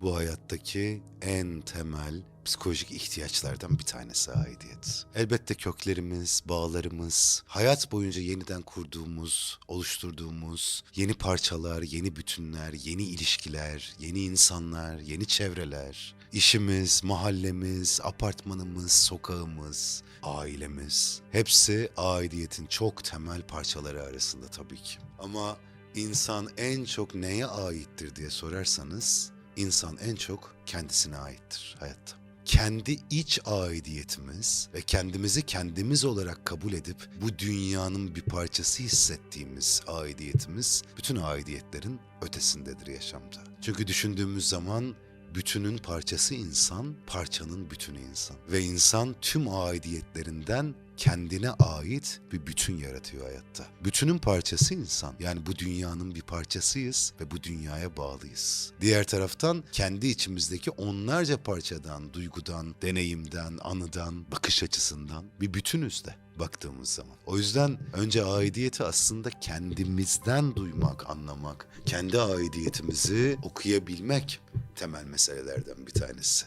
bu hayattaki en temel psikolojik ihtiyaçlardan bir tanesi aidiyet. Elbette köklerimiz, bağlarımız, hayat boyunca yeniden kurduğumuz, oluşturduğumuz yeni parçalar, yeni bütünler, yeni ilişkiler, yeni insanlar, yeni çevreler, işimiz, mahallemiz, apartmanımız, sokağımız, ailemiz hepsi aidiyetin çok temel parçaları arasında tabii ki. Ama insan en çok neye aittir diye sorarsanız insan en çok kendisine aittir hayatta. Kendi iç aidiyetimiz ve kendimizi kendimiz olarak kabul edip bu dünyanın bir parçası hissettiğimiz aidiyetimiz bütün aidiyetlerin ötesindedir yaşamda. Çünkü düşündüğümüz zaman bütünün parçası insan, parçanın bütünü insan. Ve insan tüm aidiyetlerinden kendine ait bir bütün yaratıyor hayatta. Bütünün parçası insan. Yani bu dünyanın bir parçasıyız ve bu dünyaya bağlıyız. Diğer taraftan kendi içimizdeki onlarca parçadan, duygudan, deneyimden, anıdan, bakış açısından bir bütünüz de baktığımız zaman. O yüzden önce aidiyeti aslında kendimizden duymak, anlamak, kendi aidiyetimizi okuyabilmek temel meselelerden bir tanesi.